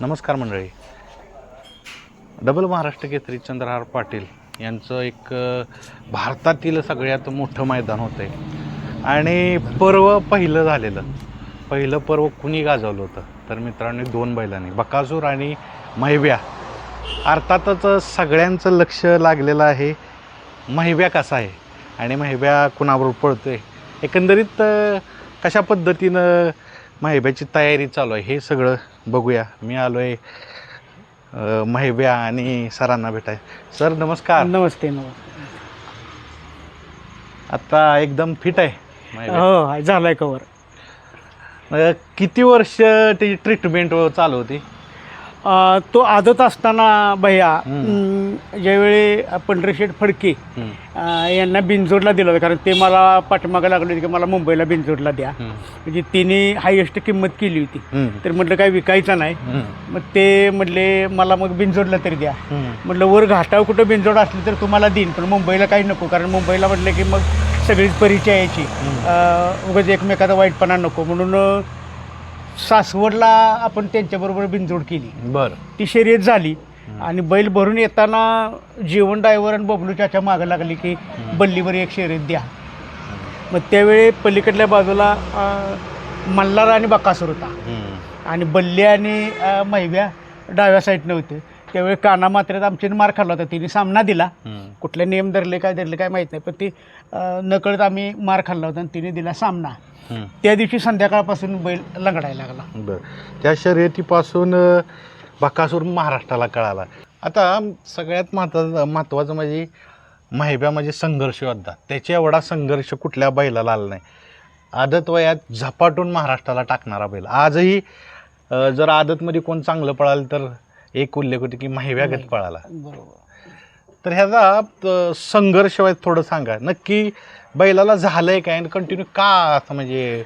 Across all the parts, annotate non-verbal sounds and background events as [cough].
नमस्कार मंडळी. डबल महाराष्ट्र केसरी चंद्रहार पाटील यांचं एक भारतातील सगळ्यात मोठं मैदान होतं आहे आणि पर्व पहिलं झालेलं. पहिलं पर्व कुणी गाजवलं होतं? तर मित्रांनो दोन बैलांनी. बकासूर आणि महिब्या अर्थातच सगळ्यांचं लक्ष लागलेलं आहे महिब्या कसा आहे? आणि महिब्या कुणाबरोबर आहे एकंदरीत कशा पद्धतीनं महिब्याची तयारी चालू आहे? हे सगळं बघूया. मी आलो आहे महिब्या आणि सरांना भेटाय. सर नमस्कार. नमस्ते आता एकदम फिट आहे. हो झालाय कवर किती वर्ष त्याची ट्रीटमेंट चालू होती? अं, तो आदत असताना भैया. अं, ज्यावेळी पंढरीशेठ फडके अं, यांना बिनजोडला दिलं होतं कारण ते मला पाठीमागं लागले होते की मला मुंबईला बिनजोडला द्या. म्हणजे तिने हायेस्ट किंमत केली होती. तर म्हटलं काय विकायचं नाही. मग ते म्हटले मला मग बिनजोडला तरी द्या. म्हटलं वर घाटावर कुठं बिनजोड असली तर तुम्हाला देईन पण मुंबईला काही नको कारण मुंबईला म्हटलं की मग सगळीच परिचय यायची. अं, उगाच एकमेकाचा वाईटपणा नको. म्हणून अं, सासवडला आपण त्यांच्याबरोबर बिनजोड केली. बरं. ती शर्यत झाली आणि बैल भरून येताना जीवन डायव्हर आणि बबलू चाच्या मागं लागली की बल्लीवर एक शर्यत द्या. मग त्यावेळी पलीकडल्या बाजूला मल्हार आणि बकासूर होता. आणि बल्ली आणि महिव्या डाव्या साईडनं होते. त्यावेळी काना मात्रेत आमची मार खाल्ला होता. तिने सामना दिला. कुठले नियम धरले काय धरले काय माहीत नाही. पण ती नकळत आम्ही मार खाल्ला होता आणि तिने दिला सामना. त्या दिवशी संध्याकाळपासून बैल लंगडायला लागला. बर. त्या शर्यतीपासून अ, बकासूर महाराष्ट्राला कळाला. आता सगळ्यात महत्वाचं महत्त्वाचं म्हणजे महिब्या म्हणजे संघर्ष योद्धा. त्याच्या एवढा संघर्ष कुठल्या बैलाला आला नाही. आदत वयात झपाटून महाराष्ट्राला टाकणारा बैल. आजही अ, जर आदतमध्ये कोण चांगलं पळालं तर एक उल्लेख होते की महिब्यागत पळाला. बरोबर. तर ह्याचा संघर्ष थोडं सांगा. नक्की बैलाला झालंय काय आणि कंटिन्यू का असं म्हणजे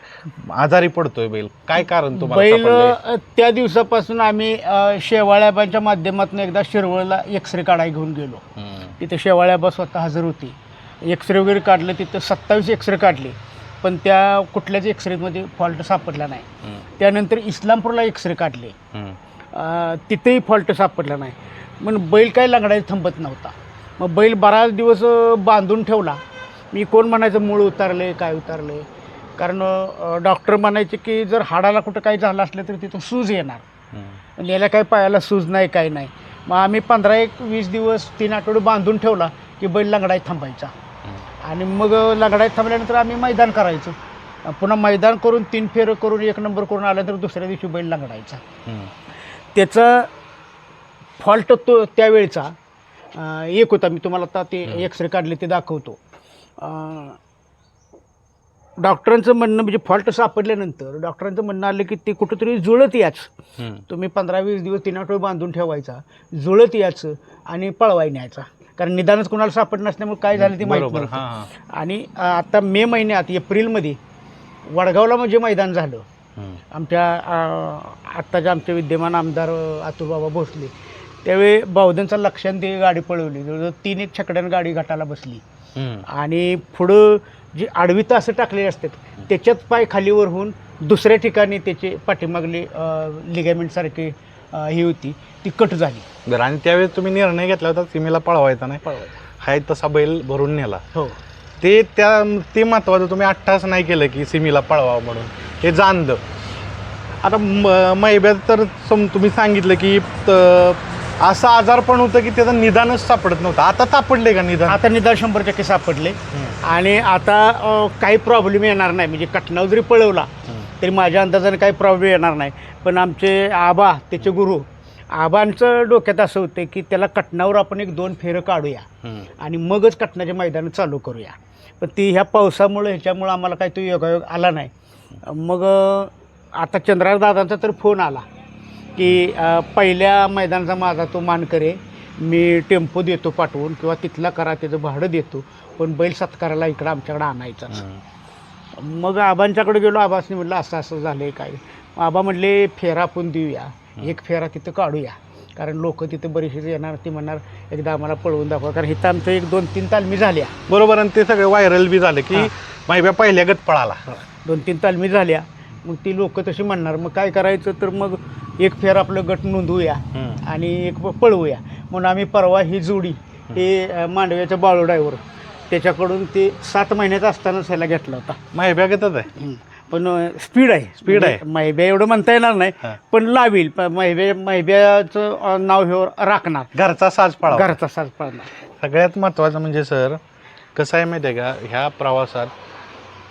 आजारी पडतोय बैल? काय कारण तुम्हाला बैल त्या दिवसापासून आम्ही शेवाळ्याबाच्या माध्यमातून एकदा शिरवळला एक्सरे काढायला घेऊन गेलो. तिथे शेवाळ्याबा स्वतः हजर होती. एक्सरे वगैरे काढले तिथं सत्तावीस एक्सरे काढले. पण त्या कुठल्याच एक्सरेमध्ये फॉल्ट सापडला नाही. त्यानंतर इस्लामपूरला एक्सरे काढले. तिथेही फॉल्ट सापडला नाही. मग बैल काय लंगडायला थांबत नव्हता. मग बैल बराच दिवस बांधून ठेवला. मी कोण म्हणायचं मूळ उतारले काय उतारले? कारण डॉक्टर म्हणायचे की जर हाडाला कुठं काही झालं असलं तर तिथं सूज येणार. याला काही पायाला सूज नाही काही नाही. मग आम्ही पंधरा एक वीस दिवस तीन आठवडे बांधून ठेवला की बैल लंगडायत थांबायचा. आणि मग लंगडायत थांबल्यानंतर आम्ही मैदान करायचो. पुन्हा मैदान करून तीन फेरं करून एक नंबर करून आल्यानंतर दुसऱ्या दिवशी बैल लंगडायचा. त्याचा फॉल्ट तो त्यावेळचा. एक होता मी तुम्हाला आता ते एक्सरे काढले ते दाखवतो. डॉक्टरांचं म्हणणं म्हणजे फॉल्ट सापडल्यानंतर डॉक्टरांचं म्हणणं आलं की ते कुठंतरी जुळत याच. तुम्ही पंधरा वीस दिवस तीन आठवडे बांधून ठेवायचा. जुळत याचं आणि पळवाय न्यायचा. कारण निदानच कोणाला सापड नसल्यामुळे काय झालं ते माहीत आणि आता मे महिन्यात एप्रिलमध्ये वडगावला म्हणजे मैदान झालं. आमच्या अ, आत्ताचे आमचे विद्यमान आमदार अतुलबाबा भोसले. त्यावेळी बावधनचा लक्षात ते गाडी पळवली. जवळजवळ तीन एक छकड्यानं गाडी घाटाला बसली. आणि पुढं जी आडवी तासं टाकलेली असतात त्याच्यात पाय खालीवर होऊन दुसऱ्या ठिकाणी त्याचे पाठीमागली लिगामेंटसारखी ही होती. ती कट झाली. बरं आणि त्यावेळेस तुम्ही निर्णय घेतला होता सिमीला पळवायचा नाही? हाय तसा बैल भरून नेला. हो. ते त्या ते महत्वाचं तुम्ही अठ्ठास नाही केलं की सिमीला पळवा म्हणून. हे जाणलं. आता म- मैब्यात तर सम तुम्ही सांगितलं की त- असं आजार पण होतं की त्याचं निदानच सापडत नव्हतं. आता सापडले का निदान? आता निदान शंभर टक्के सापडले आणि आता अ, काही प्रॉब्लेम येणार नाही. म्हणजे कटनाव जरी पळवला तरी माझ्या अंदाजाने काही प्रॉब्लेम येणार नाही. पण आमचे आबा त्याचे गुरु आबांचं डोक्यात असं होतं की त्याला कटनावर आपण एक दोन फेरं काढूया. हम्म. आणि मगच कटनाचे मैदान चालू करूया. पण ती ह्या पावसामुळे ह्याच्यामुळं आम्हाला काही तो योगायोग आला नाही. मग आता चंद्रार दादांचा तर फोन आला. की पहिल्या मैदानाचा माझा तो मानकरे मी टेम्पो देतो पाठवून किंवा तिथला करा त्याचं भाडं देतो. पण बैल सत्काराला इकडं आमच्याकडं आणायचा. मग आबांच्याकडे गेलो आबासने म्हटलं असं असं झालं आहे काय? आबा म्हणले फेरा आपण देऊया. एक फेरा तिथं काढूया. कारण लोक तिथे बरीचशी येणार ती म्हणणार एकदा आम्हाला पळवून दाखवा. कारण इथं आमचं एक दोन तीन तालमी झाल्या. बरोबर आणि ते सगळे व्हायरल बी झाले की हा. मैब्या पहिल्यागत पळाला दोन तीन तालमी झाल्या. मग ती लोक तशी म्हणणार मग काय करायचं? तर मग एक फेर आपलं गट नोंदवूया हम्म. आणि एक प- पळवूया. म्हणून आम्ही परवा ही जोडी हे अ, मांडव्याच्या बाळू ड्रायव्हर त्याच्याकडून ते सात महिन्याचा असतानाच ह्याला घेतला होता. माही बॅगेतच आहे? हं. पण स्पीड आहे. Speed आहे. म्हणजे मैब्या एवढं म्हणता येणार नाही हा. पण लावील. प- अ, नाव ह्यावर राखणार. घरचा साज पळावा. घरचा साज पळणार. सगळ्यात महत्त्वाचं म्हणजे सर कसं आहे माहिती आहे का? ह्या प्रवासात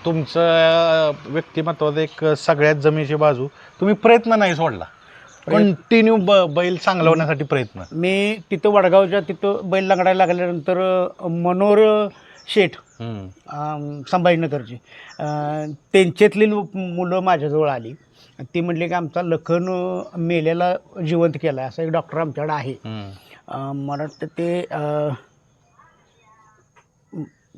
तुमचं अं, व्यक्तिमत्वाचं एक सगळ्यात जमेची बाजू तुम्ही प्रयत्न नाही सोडला. कंटिन्यू ब बैल चांगलवण्यासाठी प्रयत्न. मी तिथं वडगावच्या तिथं बैल लंगडायला लागल्यानंतर अ, मनोहर शेठ संभाजीनगरची त्यांच्यातली मुलं माझ्याजवळ आली. ती म्हणली की आमचा लखन मेलेला जिवंत केला आहे असं एक डॉक्टर आमच्याकडे आहे. मला वाटतं ते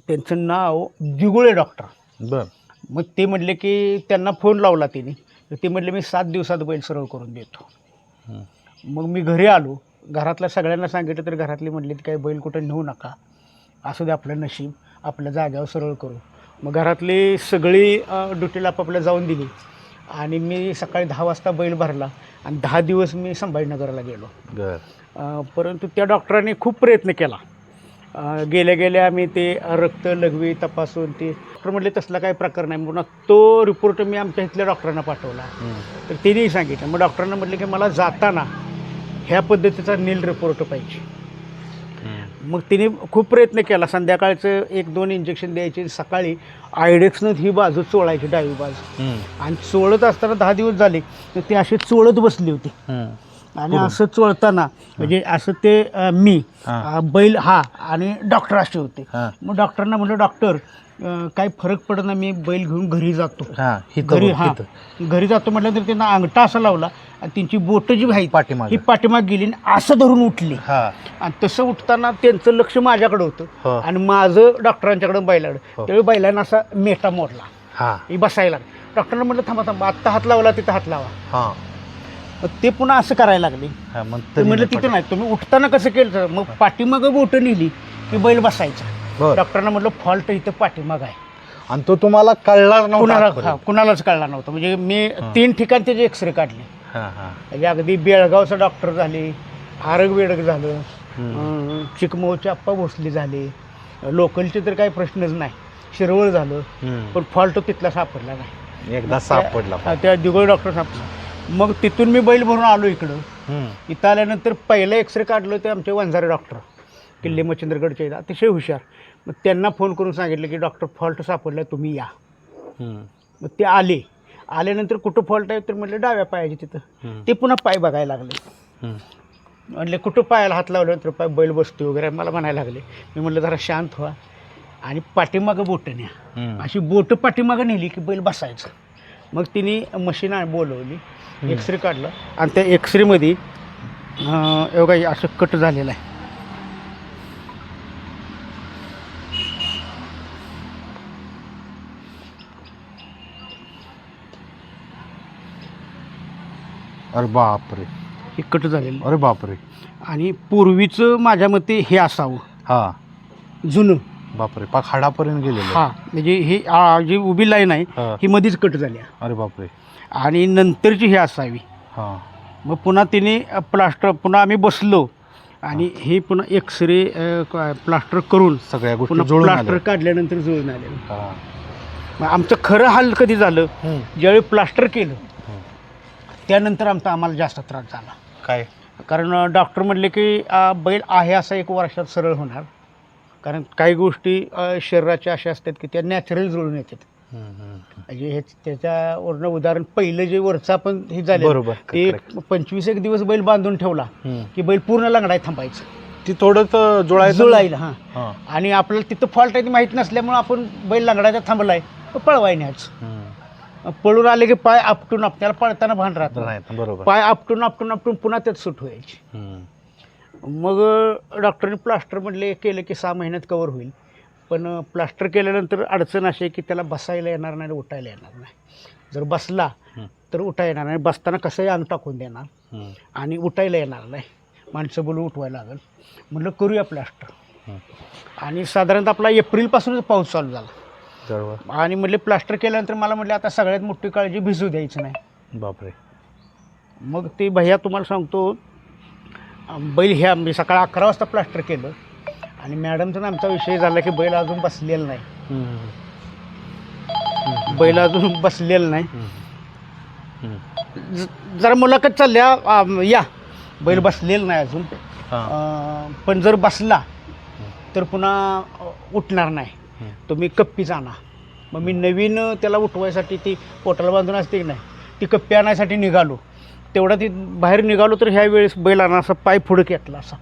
त्यांचं नाव दिगुळे डॉक्टर बर. मग ते म्हणले की त्यांना फोन लावला तिने. तर ते म्हणले मी सात दिवसात बैल सरळ करून देतो. मग मी घरी आलो. घरातल्या सगळ्यांना सांगितलं तर घरातली म्हणली की काही बैल कुठं नेऊ नका. असू दे आपलं नशीब. आपल्या जाग्यावर सरळ करू. मग घरातली सगळी ड्युटीला आपापल्या जाऊन दिली. आणि मी सकाळी दहा वाजता बैल भरला आणि दहा दिवस मी संभाजीनगरला गेलो. बर. अ, परंतु त्या डॉक्टरांनी खूप प्रयत्न केला. अ, गेल्या गेल्या आम्ही ते रक्त लघवी तपासून ते डॉक्टर म्हटले तसला काही प्रकार नाही पुन्हा तो रिपोर्ट मी आमच्या इथल्या डॉक्टरांना पाठवला. तर तिनेही सांगितलं मग डॉक्टरांना म्हटलं की मला जाताना ह्या पद्धतीचा नील रिपोर्ट पाहिजे. मग तिने खूप प्रयत्न केला संध्याकाळचं एक दोन इंजेक्शन द्यायचे सकाळी आयडेक्सनं ही बाजू चोळायची डावी बाजू. आणि चोळत असताना दहा दिवस झाले तर ती अशी चोळत बसली होती. आणि असं चोळताना म्हणजे असं ते मी बैल हा आणि डॉक्टर असे होते. मग डॉक्टरांना म्हटलं डॉक्टर अं, काही फरक पडत नाही मी बैल घेऊन घरी जातो. हा हिथं घरी बघ, हा. हिथं. घरी जातो म्हटलं तर त्यांना अंगठा असा लावला आणि त्यांची बोट जी व्हायची पाठीमागे. ही पाठीमाग गेली आणि असं धरून उठली. हा. आणि तसं उठताना त्यांचं लक्ष माझ्याकडे हो. होतं आणि माझं डॉक्टरांच्याकडे बैलाकडे. हो. त्यावेळी बैलांना असा मेटा मोडला. हा. ही बसायला डॉक्टरांना म्हटलं थांबा थांबा आत्ता हात लावला तिथं हात लावा. हा. मग ते पुन्हा असं करायला लागले. हा मग तर तरी म्हटलं नाही तिथं नाही तुम्ही उठताना कसं केलं? तर मग पाठीमागं बोटं नेली की बैल बसायचा. बरं. डॉक्टरांना म्हटलं फॉल्ट इथं पाठीमाग आहे. आणि तो तुम्हाला कळणार कुणाला कुणालाच कळला नव्हतं. म्हणजे मी तीन ठिकाणी त्याचे एक्सरे काढले. हा हा. म्हणजे अगदी बेळगावचं डॉक्टर झाले आरग बेडग झालं. अं, चिकमोहचे आप्पा भोसले झाले. लोकलचे तर काही प्रश्नच नाही. शिरवळ झालं. पण फॉल्ट तिथला सापडला नाही. एकदा सापडला त्या- त्या दिगोळ डॉक्टर सापडला. मग तिथून मी बैल भरून आलो इकडं. हम्म. इथं आल्यानंतर पहिलं एक्सरे काढलं ते आमचे वंजारे डॉक्टर. किल्ले मच्छिंद्रगडचे आहेत, अतिशय हुशार. मग त्यांना फोन करून सांगितलं की डॉक्टर फॉल्ट सापडला तुम्ही या. मग ते आले. आल्यानंतर कुठं फॉल्ट आहे? तर म्हटलं डाव्या पायाचे तिथं. ते पुन्हा पाय बघायला लागले. म्हणले कुठं पायाला हात लावलं तर पाय बैल बसतो वगैरे? मला म्हणायला लागले. मी म्हटलं जरा शांत व्हा आणि पाठीमागं बोटं न्या. अशी बोटं पाठीमागं नेली की बैल बसायचं. मग तिने मशीन बोलवली एक्सरे काढला आणि त्या एक्सरेमध्ये एवढा असं कट झालेलं आहे. अरे बापरे. हे कट झालेलं. अरे बापरे. आणि पूर्वीचं माझ्या मते हे असावं. हा. जुनं. बापरे पाक हाडापर्यंत गेलेलं. हा म्हणजे ही आ, जी उभी लाईन आहे हा. ही मध्येच कट झाली. अरे बापरे. आणि नंतरची ही असावी. हा. मग पुन्हा तिने प्लास्टर पुन्हा आम्ही बसलो. आणि हे. पुन्हा एक्सरे प्लास्टर करून सगळ्या गोष्टी पुन्हा जुळून प्लास्टर आल्या. काढल्यानंतर जुळून आले हा. मग आमचं खरं हाल कधी झालं. ज्यावेळी प्लास्टर केलं. त्यानंतर आमचा आम्हाला जास्त त्रास झाला काय कारण डॉक्टर म्हणले की आ, बैल आहे असा एक वर्षात सरळ होणार कारण काही गोष्टी अ, शरीराच्या अशा असतात की त्या नॅचरल जुळून येतात. म्हणजे हे त्याच्यावरनं उदाहरण पहिलं जे वरचं आपण हे झालं बरोबर, ते correct. पंचवीस एक दिवस बैल बांधून ठेवला. की बैल पूर्ण लंगडाय थांबायचं ती थोडंच जुळायचं जुळायला हां हा. आणि आपल्याला तिथं फॉल्ट आहे ते माहीत नसल्यामुळं आपण बैल लंगडायचा थांबलाय तर पळवाय न्यायचं हम्म. पळून आले की पाय आपटून आपल्याला पळताना भान राहतं नाही, बरोबर. पाय आपटून आपटून आपटून पुन्हा त्यात सुट व्हायची. मग डॉक्टरने प्लास्टर म्हटले केलं की सहा महिन्यात कवर होईल. पण प्लास्टर केल्यानंतर अडचण अशी आहे की त्याला बसायला येणार नाही उठायला येणार नाही. जर बसला. तर उठा येणार नाही. बसताना कसंही अंग टाकून देणार. आणि उठायला येणार नाही. माणसं बोलून उठवायला लागेल. म्हटलं करूया प्लास्टर. आणि साधारणतः आपला एप्रिलपासूनच पाऊस चालू झाला. जळवा आणि म्हटले प्लास्टर केल्यानंतर मला म्हटलं आता सगळ्यात मोठी काळजी भिजू द्यायची नाही. बापरे. मग ते भैया तुम्हाला सांगतो बैल ह्या मी सकाळी अकरा वाजता प्लास्टर केलं. आणि मॅडमचा आमचा विषय झाला की बैल अजून बसलेला नाही. बैल अजून बसलेला नाही. ज- जरा मुलाखत चालल्या या. बैल बसलेला नाही अजून. अं, पण जर बसला तर पुन्हा अं, उठणार नाही. तुम्ही कप्पीच आणा मग मी नवीन त्याला उठवायसाठी ती पोटाला बांधून असते की नाही ती कप्पी आणायसाठी निघालो. तेवढा ती बाहेर निघालो तर ह्या वेळेस बैल आणा असा पाय पुढं घेतला असा.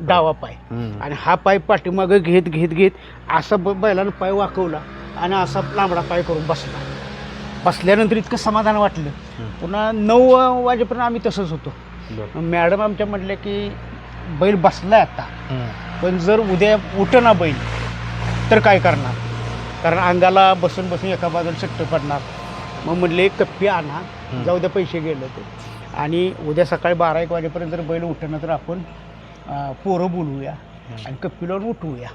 डावा पाय. आणि हा पाय पाठीमागं घेत घेत घेत असा बैलानं पाय वाकवला आणि असा लांबडा पाय करून बसला. बसल्यानंतर इतकं समाधान वाटलं. पुन्हा नऊ वाजेपर्यंत आम्ही तसंच होतो. मॅडम आमच्या म्हटल्या की बैल बसलाय आता. पण जर उद्या उठना बैल तर काय करणार? कारण अंगाला बसून बसून एका बाजूला सट्ट पडणार. मग म्हटले कप्पी आणा. जाऊ द्या पैसे गेले ते. आणि उद्या सकाळी बारा एक वाजेपर्यंत जर बैल उठणं तर आपण पोरं बोलवूया आणि कप्पी लावून उठवूया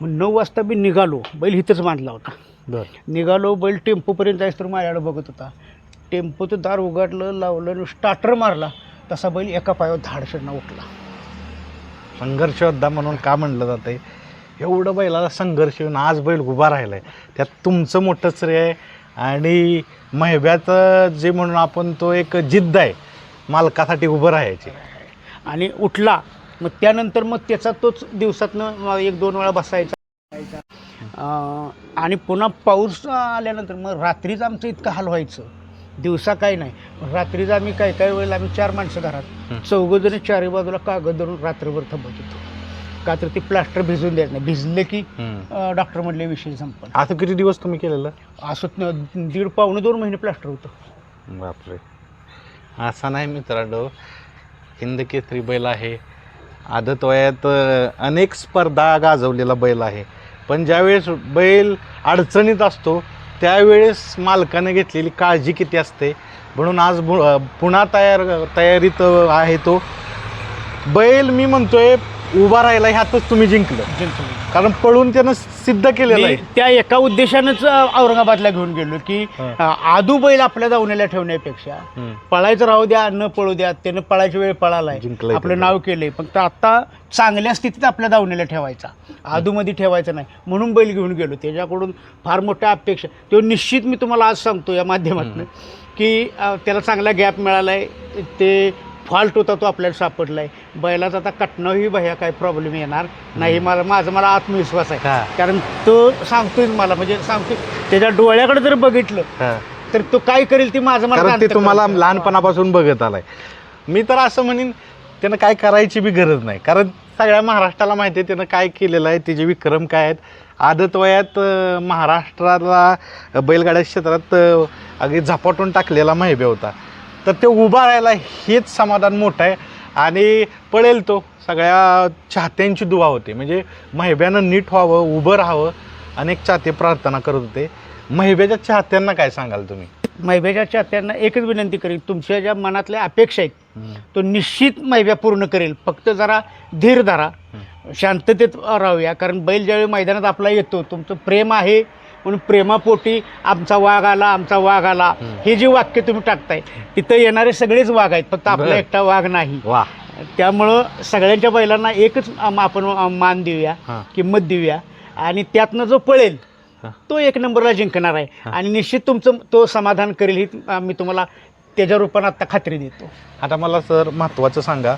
मग नऊ वाजता मी निघालो. बैल इथंच बांधला होता. बरं. निघालो बैल टेम्पोपर्यंत जायचं तर माझ्याकडे बघत होता. टेम्पोचं दार उघडलं लावलं स्टार्टर मारला. तसा बैल एका पायावर धाडसडनं उठला. संघर्षयोद्धा म्हणून का म्हणलं आहे एवढं बैलाला संघर्ष येऊन आज बैल उभा राहिलाय. त्यात तुमचं मोठं श्रेय आहे आणि महिब्याचं जे म्हणून आपण तो एक जिद्द आहे मालकासाठी उभं राहायची. आणि उठला मग त्यानंतर मग त्याचा तोच दिवसातनं एक दोन वेळा बसायचा. आणि पुन्हा पाऊस आल्यानंतर मग रात्रीच आमचं इतकं हाल व्हायचं. दिवसा काही नाही. रात्रीच आम्ही काही काही वेळेला आम्ही चार माणसं. घरात. चौघजण चारी बाजूला कागद धरून रात्रभर थांबत होतो का तर ते प्लास्टर भिजून द्यायचं नाही. भिजले की. डॉक्टर म्हणले विषय संपन. आता किती दिवस तुम्ही केलेलं? असं दीड पावणे दोन महिने प्लास्टर होतं. बापरे. असा नाही मित्रांनो. हिंद केसरी बैल आहे. आदत वयात अनेक स्पर्धा गाजवलेला बैल आहे. पण ज्यावेळेस बैल अडचणीत असतो त्यावेळेस मालकानं घेतलेली काळजी किती असते? म्हणून आज पुन्हा तयार तयारीत आहे तो. बैल मी म्हणतोय उभा राहिला ह्यातच तुम्ही जिंकलं. जिंकलं. कारण पळून त्यानं सिद्ध केलेलं मी आहे. त्या एका उद्देशानंच औरंगाबादला घेऊन गेलो की हं. आदू बैल आपल्या दावणीला ठेवण्यापेक्षा हम्म. पळायचं राहू द्या न पळू द्या त्यानं पळायची वेळ पळालाय. जिंकलंय आपलं त्यानं. नाव केलंय. फक्त आता चांगल्या स्थितीत आपल्या दावणीला ठेवायचा. आदूमध्ये ठेवायचं नाही. म्हणून बैल घेऊन गेलो. त्याच्याकडून फार मोठ्या अपेक्षा. तो निश्चित मी तुम्हाला आज सांगतो या माध्यमातून की अं, त्याला चांगला गॅप मिळालाय. ते फॉल्ट होता तो आपल्याला सापडलाय. बैलाचा आता कटणंही भया काय प्रॉब्लेम येणार नाही. मला माझा मला आत्मविश्वास आहे. कारण तो सांगतोय मला म्हणजे सांगतोय. त्याच्या डोळ्याकडे जर बघितलं हा. तर तो काय करेल ते माझं मला कारण ते जाणतं तुम्हाला कळतं. लहानपणापासून बघत आलाय. मी तर असं म्हणेन त्यानं काय करायची बी गरज नाही. कारण सगळ्या महाराष्ट्राला माहिती आहे त्यानं काय केलेलं आहे त्याचे विक्रम काय आहेत. आदत वयात अं, महाराष्ट्राला अं, बैलगाड्या क्षेत्रात अं, अगदी झपाटून टाकलेला महिबे होता. तर ते उभा राहायला हेच समाधान मोठं आहे. आणि पळेल तो सगळ्या चाहत्यांची दुवा होते. म्हणजे महिब्यानं नीट व्हावं उभं राहावं अनेक चाहते प्रार्थना करत होते. महिब्याच्या चाहत्यांना काय सांगाल तुम्ही? मैब्याच्या चाहत्यांना एकच विनंती करेल तुमच्या ज्या मनातल्या अपेक्षा आहेत तो निश्चित मैब्या पूर्ण करेल. फक्त जरा धीर धरा. शांततेत राहूया कारण बैल ज्यावेळी मैदानात आपला येतो तुमचं प्रेम आहे म्हणून प्रेमापोटी आमचा वाघ आला आमचा वाघ आला. हे जे वाक्य तुम्ही टाकताय तिथं येणारे सगळेच वाघ आहेत फक्त आपला. एकटा वाघ नाही. वा. त्यामुळं सगळ्यांच्या बैलांना एकच आपण मान देऊया किंमत देऊया. आणि त्यातनं जो पळेल. तो एक नंबरला जिंकणार आहे. आणि निश्चित तुमचं तो समाधान करेल ही मी तुम्हाला त्याच्या रूपानं आत्ता खात्री देतो. आता मला सर महत्त्वाचं सांगा.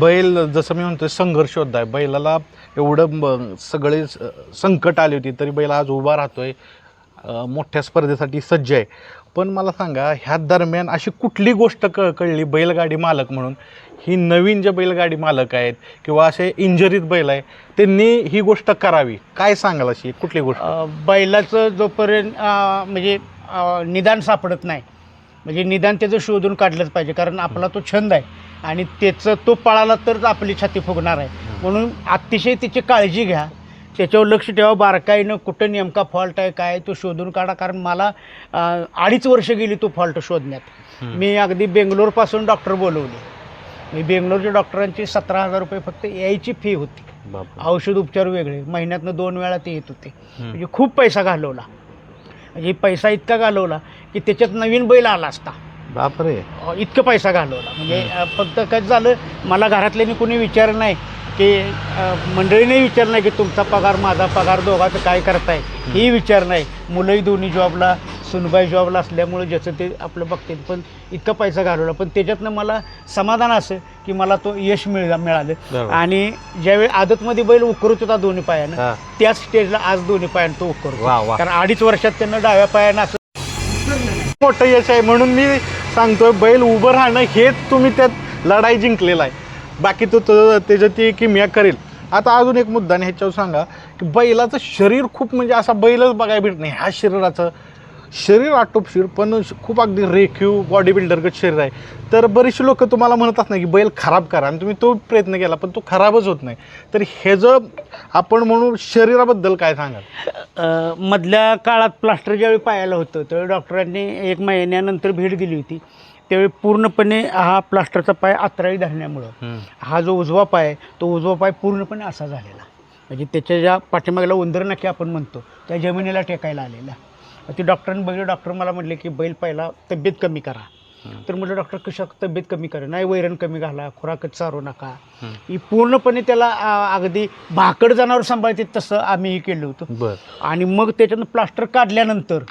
बैल जसं मी म्हणतोय संघर्ष होत आहे. बैलाला एवढं सगळे स- संकट आले होते तरी बैल आज उभा राहतो आहे मोठ्या स्पर्धेसाठी सज्ज आहे. पण मला सांगा ह्या दरम्यान अशी कुठली गोष्ट क कळली बैलगाडी मालक म्हणून? ही नवीन जे बैलगाडी मालक आहेत किंवा असे इंजरीत बैल आहे त्यांनी ही गोष्ट करावी. काय सांगाल अशी कुठली गोष्ट? बैलाचं जोपर्यंत म्हणजे निदान सापडत नाही म्हणजे निदान त्याचं शोधून काढलंच पाहिजे कारण आपला तो छंद आहे. आणि त्याचं तो पळाला तरच आपली छाती फुगणार आहे. म्हणून अतिशय त्याची काळजी घ्या. त्याच्यावर लक्ष ठेवा बारकाईनं कुठं नेमका फॉल्ट आहे काय तो शोधून काढा. कारण मला अडीच वर्ष गेली तो फॉल्ट शोधण्यात. मी अगदी बेंगलोरपासून डॉक्टर बोलवले. मी बेंगलोरच्या डॉक्टरांची सतरा हजार रुपये फक्त यायची फी होती. औषध उपचार वेगळे. महिन्यातनं दोन वेळा ते येत होते. म्हणजे खूप पैसा घालवला. म्हणजे पैसा इतका घालवला की त्याच्यात नवीन बैल आला असता. बापरे. इतकं पैसा घालवला म्हणजे अ, फक्त काय झालं मला घरातल्यानी कोणी विचारलं नाही की अ, मंडळीने विचारलं नाही की तुमचा पगार माझा पगार दोघाचं काय करताय? हेही विचार नाही. मुलंही दोन्ही जॉबला सुनबाई जॉबला असल्यामुळे ज्याचं ते आपलं बघतील. पण इतका पैसा घालवला. पण त्याच्यातनं मला समाधान असं की मला तो यश मिळ मिळालं. बरोबर. आणि ज्यावेळी आदतमध्ये बैल उकरत होता दोन्ही पायानं हा. त्याच स्टेजला आज दोन्ही पायानं तो उकरतो. वा. कारण अडीच वर्षात त्यांना डाव्या पायानं असं मोठं यश आहे म्हणून मी सांगतोय बैल उभं राहणं हेच तुम्ही त्यात लढाई जिंकलेला आहे. बाकी तो तो त्याच्यात ती किमिया करेल. आता अजून एक मुद्दा आणि ह्याच्यावर सांगा की बैलाचं शरीर खूप म्हणजे असा बैलच बघायला भेट नाही. ह्या शरीराचं शरीर आटोपशीर पण खूप अगदी रेखीव बॉडी बिल्डरगत शरीर आहे. तर बरीचशी लोक तुम्हाला म्हणतात ना की बैल खराब करा आणि तुम्ही तो प्रयत्न केला पण तो खराबच होत नाही. तर हे जर आपण म्हणू शरीराबद्दल काय सांगाल? मधल्या काळात प्लास्टर ज्यावेळी पायाला होतं त्यावेळी डॉक्टरांनी एक महिन्यानंतर भेट दिली होती. त्यावेळी पूर्णपणे हा प्लास्टरचा पाय आत्राळी धरण्यामुळं हा जो उजवा पाय तो उजवा पाय पूर्णपणे असा झालेला. म्हणजे त्याच्या ज्या पाठीमागला उंदर नक्की आपण म्हणतो त्या जमिनीला टेकायला आलेला ती डॉक्टरांनी बघितलं डॉक्टर मला म्हटले की बैल पहिला तब्येत कमी करा. तर म्हटलं डॉक्टर कशा तब्येत कमी करा? नाही वैरण कमी घाला खुराकच चारू नका. ही. पूर्णपणे त्याला अगदी भाकड जनावर सांभाळते तसं आम्ही हे केलं होतं. बर. आणि मग त्याच्यातनं प्लास्टर काढल्यानंतर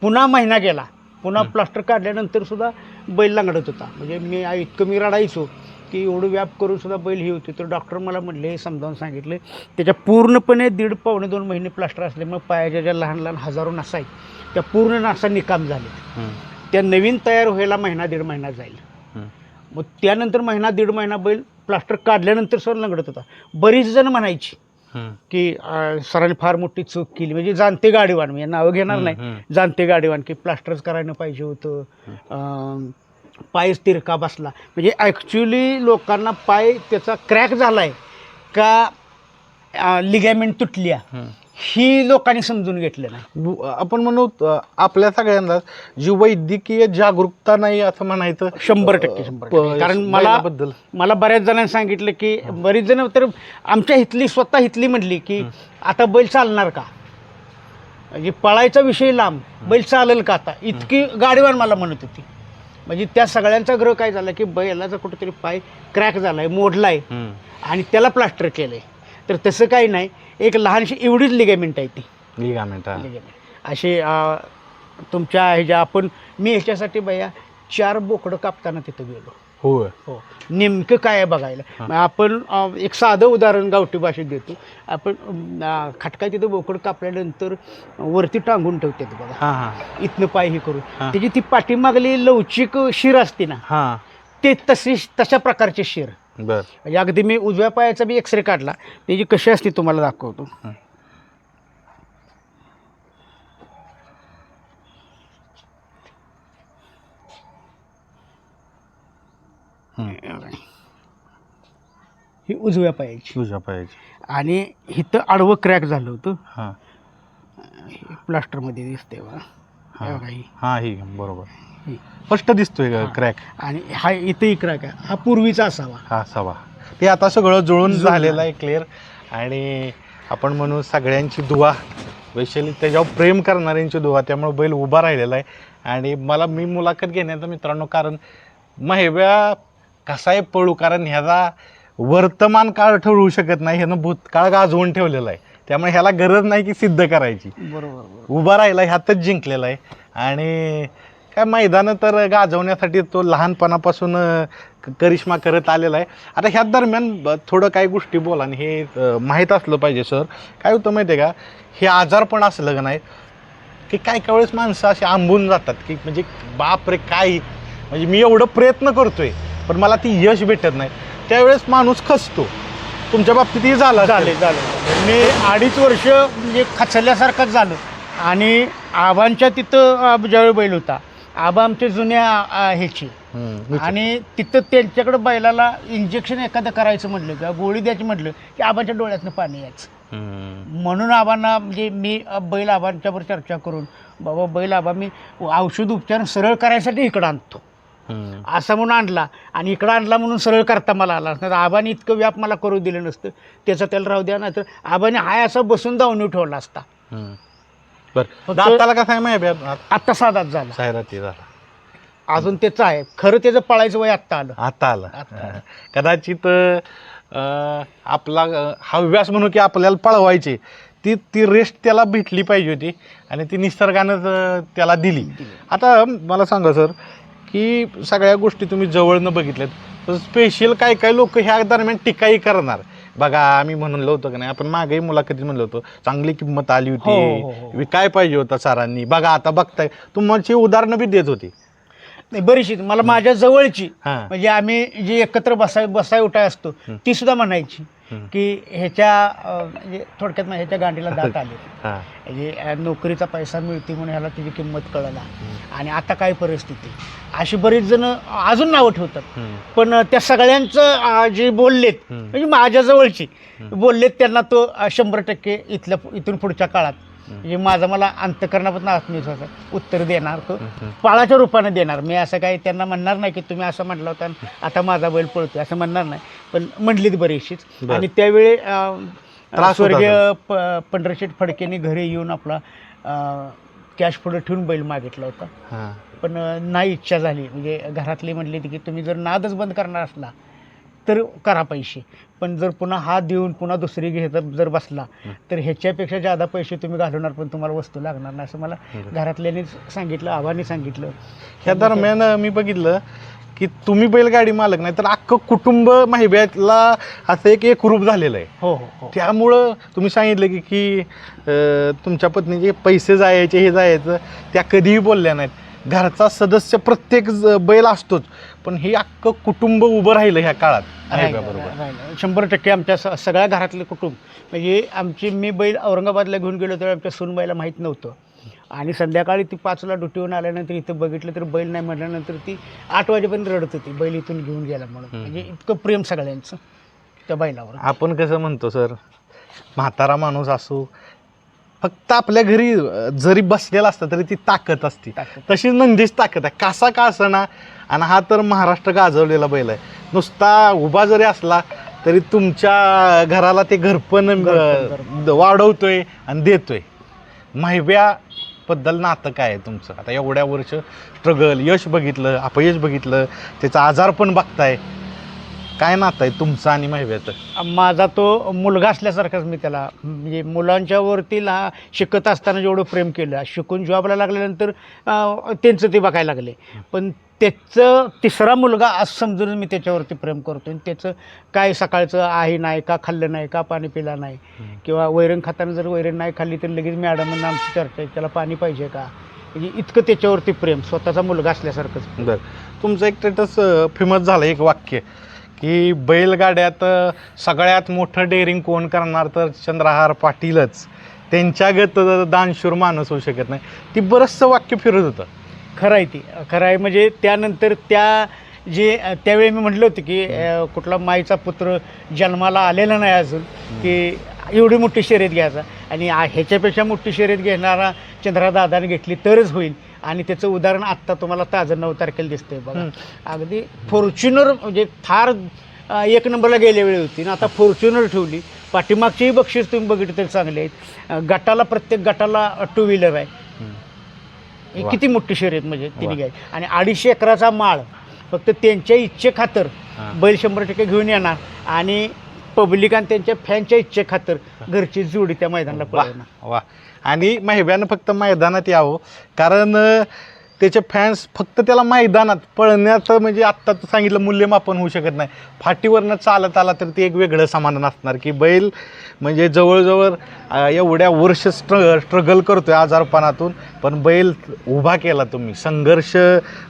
पुन्हा महिना गेला. पुन्हा प्लास्टर काढल्यानंतर सुद्धा बैल लंगडत होता. म्हणजे मी इतकं मी रडायचो. की एवढं व्याप करून सुद्धा बैल हे होते. तर डॉक्टर मला म्हटले हे समजावून सांगितले त्याच्या पूर्णपणे दीड पावणे दोन महिने प्लास्टर असल्यामुळे पायाच्या ज्या लहान लहान हजारो नासा आहेत त्या पूर्ण नासा निकाम झाले त्या नवीन तयार व्हायला महिना दीड महिना जाईल. मग त्यानंतर महिना दीड महिना बैल प्लास्टर काढल्यानंतर सर लंगडत होता. बरीच जण म्हणायची की सरांनी फार मोठी चूक केली. म्हणजे जाणते गाडीवान. मी नावं घेणार नाही. जाणते गाडीवान की प्लास्टरच करायला पाहिजे होतं. अं, पाय तिरका बसला? म्हणजे ॲक्च्युली लोकांना पाय त्याचा क्रॅक झाला आहे का लिगॅमेंट तुटल्या ही लोकांनी समजून घेतलं नाही. व- आपण म्हणू आपल्या सगळ्यांना जी वैद्यकीय जागरूकता नाही असं म्हणायचं शंभर टक्के शंभर कारण मला बैलाबद्दल. मला बऱ्याच जणांनी सांगितलं की बरीच जण तर आमच्या इथली स्वतः इथली म्हटली की आता बैल चालणार का? म्हणजे पळायचा विषय लांब बैल चालेल का आता? इतकी गाडीवान मला म्हणत होती. म्हणजे त्या सगळ्यांचा ग्रह काय झाला की बैलाचा कुठेतरी पाय क्रॅक झालाय मोडलाय. आणि त्याला प्लास्टर केलंय. तर तसं काही नाही. एक लहानशी एवढीच लिगेमेंट आहे ती. लिगामेंट हा. लिगेमेंट असे अं, तुमच्या ह्याच्या आपण मी ह्याच्यासाठी भैया चार बोकडं कापताना तिथं गेलो. होय. हो. नेमकं काय आहे बघायला. मग आपण अं, एक साधं उदाहरण गावठी भाषेत देतो. आपण अं, खटका तिथं बोकड कापल्यानंतर वरती टांगून ठेवतात बघा. हा हा. इथनं पाय हे करून. हा. त्याची ती पाठीमागली लवचिक शिर असते ना हा. ते तशी तशा प्रकारचे शिर. बर. म्हणजे अगदी मी उजव्या पायाचा बी एक्सरे काढला. त्याची कशी असते तुम्हाला दाखवतो. ही. उजव्या पायाची. तुझ्या पायाची. आणि इथं आडवं क्रॅक झालं होतं. हा. हे प्लास्टरमध्ये दिसते बघा. हे. हा बघा ही. हा ही बरोबर. ही. स्पष्ट दिसतोय हा. क्रॅक? आणि हा इथंही क्रॅक आहे. हा पूर्वीचा असावा. हा सवा ते आता सगळं जुळून झालेलं आहे क्लिअर आणि आपण म्हणू सगळ्यांची दुवा. वैशाली त्याच्यावर प्रेम करणाऱ्यांची दुवा. त्यामुळे बैल उभा राहिलेला आहे. आणि मला मी मुलाखत घेण्याचं मित्रांनो कारण महिब्या कसा आहे पळू कारण ह्याचा वर्तमान काळ ठरवू शकत नाही ह्यानं भूतकाळ गाजवून ठेवलेला आहे. त्यामुळे ह्याला गरज नाही की सिद्ध करायची. बरोबर उभा राहिला ह्यातच जिंकलेला आहे. आणि काय मैदानं तर गाजवण्यासाठी तो लहानपणापासून करिश्मा करत आलेला आहे. आता ह्याच दरम्यान थोडं काही गोष्टी बोला आणि हे माहीत असलं पाहिजे सर. काय होतं माहिती आहे का? हे आजार पण असलं का नाही की काय काय वेळेस माणसं अशी आंबून जातात की म्हणजे बाप रे काय? म्हणजे मी एवढं प्रयत्न करतोय. पण मला ती यश भेटत नाही. त्यावेळेस माणूस खचतो. तुमच्या बाबतीतही झालं. झाले झाले मी अडीच वर्ष म्हणजे खचल्यासारखंच झालं. आणि आबांच्या तिथं ज्यावेळी बैल होता आबा आमच्या जुन्या ह्याची. आणि तिथं त्यांच्याकडे बैलाला इंजेक्शन एखादं करायचं म्हटलं किंवा गोळी द्यायची म्हटलं की आबाच्या डोळ्यातनं पाणी यायचं. म्हणून आबांना म्हणजे मी बैल आबांच्यावर चर्चा करून बाबा बैल आबा मी औषध उपचार सरळ करायसाठी इकडं आणतो. असा म्हणून आणला. आणि इकडं आणला म्हणून सरळ करता मला आला. नाही आबाने इतकं व्याप मला करू दिलं नसतं. त्याचं त्याला राहू द्या नाही तर आबाने हाय असा बसून दावणी ठेवला असता. बर. दाताला कसा आहे माहिती आत्ता साधाच झाला. सायराती झाला. अजून त्याचं आहे. खरं त्याचं पळायचं वय आत्ता आलं. आता आलं. [laughs] कदाचित आपला हव्यास म्हणू की आपल्याला पळवायचे. ती ती रेस्ट त्याला भेटली पाहिजे होती. आणि ती निसर्गानं त्याला दिली. आता मला सांगा सर की सगळ्या गोष्टी तुम्ही जवळनं बघितल्यात पण स्पेशल काय काय लोक ह्या दरम्यान टीकाही करणार बघा आम्ही म्हणलो होतो की नाही आपण मागेही मुलाखतीत म्हणलो होतो चांगली किंमत आली हो, हो, हो. होती वि- काय पाहिजे होता सरांनी बघा आता बघताय तुमची उदाहरणं बी देत होती नाही बरीचशी मला माझ्या जवळची हां म्हणजे आम्ही जी एकत्र बसाय बसाय उठाय असतो हं. ती सुद्धा म्हणायची हं. की ह्याच्या म्हणजे थोडक्यात म्हणजे ह्याच्या गांडीला दात [laughs] आले म्हणजे नोकरीचा पैसा मिळते म्हणून ह्याला त्याची किंमत कळला आणि आता काय परिस्थिती अशी बरीच जण अजून नावं ठेवतात. पण त्या सगळ्यांचं जे बोललेत. म्हणजे माझ्या जवळची. बोललेत त्यांना तो शंभर टक्के इथल्या इथून पुढच्या काळात. म्हणजे माझा मला अंतकरणापासून आत्मविश्वास आहे. उत्तर देणार तो. पाळाच्या रूपाने देणार. मी असं काही त्यांना म्हणणार नाही की तुम्ही असं म्हटलं होतं आता माझा बैल पळतोय असं म्हणणार नाही. पण म्हणलीत बरीचशीच. बरं. आणि त्यावेळी स्वर्गीय प पंढरशेठ फडकेने घरी येऊन आपला कॅश पुढे ठेवून बैल मागितला होता. पण नाही इच्छा झाली. म्हणजे घरातली म्हणली होती की तुम्ही जर नादच बंद करणार असला तर करा पैसे. पण जर पुन्हा हा देऊन पुन्हा दुसरी घेत जर बसला तर ह्याच्यापेक्षा जादा पैसे तुम्ही घालवणार पण तुम्हाला वस्तू लागणार नाही असं मला. घरातल्याने सांगितलं आव्हाने सांगितलं. ह्या दरम्यान मी बघितलं की तुम्ही बैलगाडी मालक नाही तर अख्खं कुटुंब माहिब्यातला असं एक एकरूप झालेलं आहे. हो हो हो. त्यामुळं तुम्ही सांगितलं की की तुमच्या पत्नीचे पैसे जायचे हे जायचं त्या कधीही बोलल्या नाहीत. घरचा सदस्य प्रत्येक ज- बैल असतोच. पण हे अख्खं कुटुंब उभं राहिलं ह्या काळात. राहिलं, बरोबर. राहिलं. शंभर टक्के आमच्या स- सगळ्या घरातले कुटुंब. म्हणजे आमची मी बैल औरंगाबादला घेऊन गेलो तर आमच्या सूनबाईला माहीत नव्हतं. आणि संध्याकाळी ती पाचला ड्युटीवरून आल्यानंतर इथं बघितलं तर बैल नाही म्हटल्यानंतर ती आठ वाजेपर्यंत रडत होती बैल इथून घेऊन गेला म्हणून. म्हणजे इतकं प्रेम सगळ्यांचं त्या बैलावर. आपण कसं म्हणतो सर? म्हातारा माणूस असो फक्त आपल्या घरी अं, जरी बसलेला असता तरी ती ताकद असते. ताकद. तशी नंदीच ताकद आहे. कसा का असना आणि हा तर महाराष्ट्र गाजवलेला बैल आहे. नुसता उभा जरी असला तरी तुमच्या घराला ते घरपण वाढवतोय आणि देतोय. माहिब्याबद्दल नातं काय आहे तुमचं? आता एवढ्या वर्ष स्ट्रगल यश बघितलं अपयश बघितलं त्याचा आजार पण बघताय. काय नातं आहे तुमचं आणि माहिब्याचं माझा तो मुलगा असल्यासारखाच मी त्याला म्हणजे मुलांच्या वरती ला शिकत असताना जेवढं प्रेम केलं शिकून जॉबला लागल्यानंतर अं, त्यांचं ते बघायला लागले. पण त्याचं तिसरा मुलगा असं समजून मी त्याच्यावरती प्रेम करतो आणि त्याचं काय सकाळचं आहे नाही का खाल्लं नाही का पाणी पिलं नाही. किंवा वैरण खाताना जर वैरण नाही खाल्ली तर लगेच मॅडमांना आमची चर्चा आहे त्याला पाणी पाहिजे का? म्हणजे इतकं त्याच्यावरती प्रेम स्वतःचा मुलगा असल्यासारखंच. बर. तुमचं एक स्टेटस फेमस झालं एक वाक्य. की बैलगाड्यात सगळ्यात मोठं डेअरिंग कोण करणार तर चंद्रहार पाटीलच. त्यांच्यागत दानशूर माणूस होऊ शकत नाही. ती बरंचसं वाक्य फिरत होतं. खरं आहे ती. खरं आहे म्हणजे त्यानंतर त्या जे त्यावेळी मी म्हटलं होतं की कुठला माईचा पुत्र जन्माला आलेला नाही अजून की एवढी मोठी शर्यत घ्यायचा. आणि ह्याच्यापेक्षा मोठी शर्यत घेणारा चंद्रा दादाने घेतली तरच होईल. आणि त्याचं उदाहरण आत्ता तुम्हाला ताजं नऊ तारखेला दिसतंय बघा. अगदी फॉर्च्युनर म्हणजे थार अं, एक नंबरला गेल्या वेळी होती. ना आता फॉर्च्युनर ठेवली. पाठीमागचीही बक्षीस तुम्ही बघितलं तरी चांगले आहेत. गटाला प्रत्येक गटाला टू व्हीलर आहे. हे. किती मोठी शर्यत म्हणजे. तिने घ्यायची. आणि अडीचशे एकराचा माळ फक्त त्यांच्या इच्छे खातर. बैल शंभर टक्के घेऊन येणार. आणि पब्लिक आणि त्यांच्या फॅनच्या इच्छे खातर घरची जोडी त्या मैदानाला पळवणार. वा. आणि महिब्यानं फक्त मैदानात यावं कारण त्याचे फॅन्स फक्त त्याला मैदानात पळण्याचं म्हणजे आत्ता तर सांगितलं मूल्यमापन होऊ शकत नाही. फाटीवरनं चालत आला तर ते एक वेगळं समाधान असणार की बैल म्हणजे जवळजवळ एवढ्या वर्ष स्ट्र स्ट्रगल करतोय आजारपणातून पण बैल उभा केला तुम्ही. संघर्ष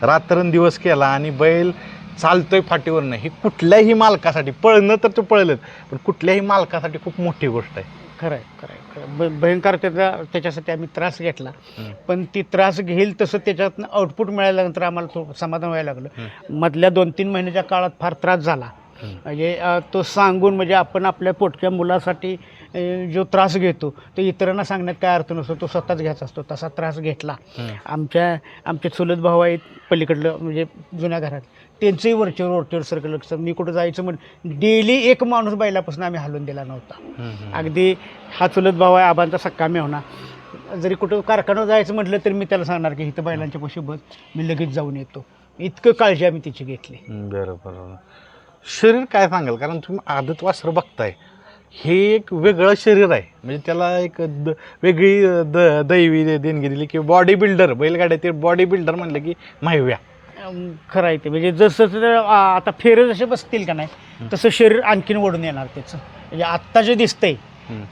रात्रंदिवस केला आणि बैल चालतोय फाटीवरनं ही कुठल्याही मालकासाठी पळणं तर ते पळलंच पण कुठल्याही मालकासाठी खूप मोठी गोष्ट आहे. खरं आहे खरं आहे खरं भ- भयंकर त्याचा त्याच्यासाठी आम्ही त्रास घेतला. पण ती त्रास घेईल तसं त्याच्यातनं आउटपुट मिळाल्यानंतर आम्हाला थोडं समाधान व्हायला लागलं. मधल्या दोन तीन महिन्याच्या काळात फार त्रास झाला. म्हणजे अ, तो सांगून म्हणजे आपण आपल्या पोटक्या मुलासाठी जो त्रास घेतो तो इतरांना सांगण्यात काय अर्थ नसतो तो स्वतःच घ्यायचा असतो. तसा त्रास घेतला. आमच्या आमचे चुलत भाऊ आहेत पलीकडलं म्हणजे जुन्या घरात. त्यांचंही वरचेवर वरचेवर सर्कल लक्ष. मी कुठं जायचं म्हण डेली एक माणूस बैलापासून आम्ही हलवून दिला नव्हता. अगदी हा चुलत भाऊ आहे आबांचा सक्का मेवणा जरी कुठं कारखान्यावर जायचं म्हटलं तरी मी त्याला सांगणार की इथं बैलांच्या पशी बस. मी लगेच जाऊन येतो. इतकं काळजी आम्ही तिची घेतली. बरं बरं. शरीर काय सांगाल? कारण तुम्ही आदत वासर बघताय. हे एक वेगळं शरीर आहे. म्हणजे त्याला एक द वेगळी द दैवी देणगी दिली की बॉडी बिल्डर बैलगाड्यातील बॉडी बिल्डर म्हणलं की माहिव्या. खरं आहे ते. म्हणजे जसं आता फेरे जसे बसतील का नाही तसं शरीर आणखीन ओढून येणार त्याचं. म्हणजे आत्ता जे दिसतंय.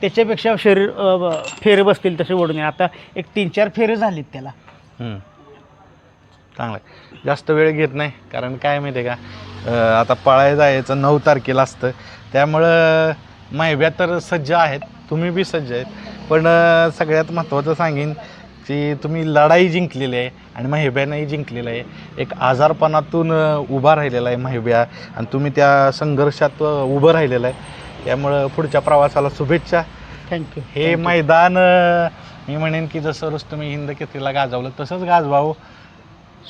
त्याच्यापेक्षा शरीर फेरे बसतील तसे ओढून येणार. आता एक तीन चार फेरे झालेत त्याला. चांगलं जास्त वेळ घेत नाही कारण काय माहिती आहे का आता पळायला जायचं नऊ तारखेला असतं. त्यामुळं माहिव्या तर सज्ज आहेत तुम्ही बी सज्ज आहेत. पण सगळ्यात महत्त्वाचं सांगेन की तुम्ही लढाई जिंकलेली आहे आणि महिब्यानंही जिंकलेलं आहे. एक आजारपणातून उभा राहिलेला आहे महिब्या आणि तुम्ही त्या संघर्षात उभं राहिलेलं आहे. त्यामुळं पुढच्या प्रवासाला शुभेच्छा. थँक्यू हे मैदान मी म्हणेन की जसं रोज तुम्ही हिंद केसरीला गाजवलं तसंच गाजवावं.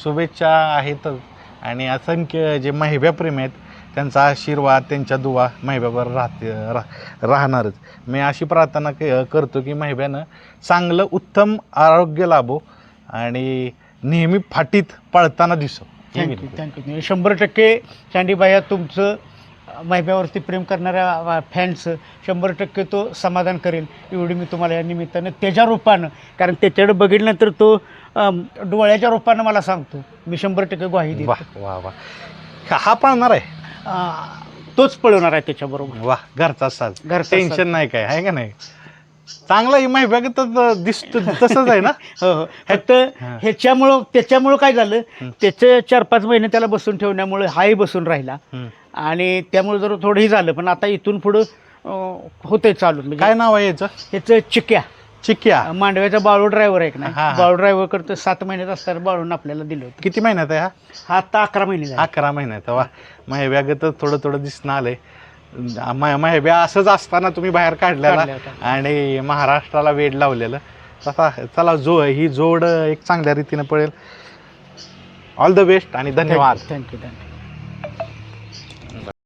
शुभेच्छा आहेतच आणि असंख्य जे महिब्या प्रेमी आहेत त्यांचा आशीर्वाद त्यांच्या दुवा महिब्यावर राहते रा राहणारच. मी अशी प्रार्थना क करतो की महिब्यानं चांगलं उत्तम आरोग्य लाभो आणि नेहमी फाटीत पळताना दिसो. थँक्यू विनंती. थँक्यू शंभर टक्के चांडीबाया तुमचं महिब्यावरती प्रेम करणाऱ्या फॅन्सचं शंभर टक्के तो समाधान करेल. एवढी मी तुम्हाला या निमित्तानं त्याच्या रूपानं कारण त्याच्याकडे बघितल्यानंतर तो डोळ्याच्या रूपानं मला सांगतो. मी शंभर टक्के ग्वाही वा देतो वा. वा हा पळणार आहे. तोच पळवणार आहे त्याच्याबरोबर. वा घरचा साज. घरचा टेन्शन नाही काय आहे का नाही? चांगला ही महिब्या तर दिसतो तसंच आहे ना? [laughs] हो हो. फक्त. ह्याच्यामुळं त्याच्यामुळं काय झालं. त्याचे चार पाच महिने त्याला बसून ठेवण्यामुळे हाही बसून राहिला. आणि त्यामुळे जर थोडंही झालं पण आता इथून पुढं अं, होतंय चालू. म्हणजे काय नाव आहे याचं? ह्याचं चिक्या. चिक्या मांडव्याचा बाळू ड्रायव्हर आहे का हा, नाही? हा. बाळू ड्रायव्हर करतो सात महिन्यात असताना बाळून आपल्याला दिलं होतं. किती महिन्यात आहे हा? हा आता अकरा महिने झाले अकरा महिन्यात वा. महिब्यागत थोडं थोडं दिसणं आलंय. मा- महिब्या असंच असताना तुम्ही बाहेर काढलेला काढलं होतं. आणि महाराष्ट्राला वेड लावलेलं. तसा चला जो ही जोड एक चांगल्या रीतीने पडेल ऑल द बेस्ट आणि धन्यवाद. Thank you thank you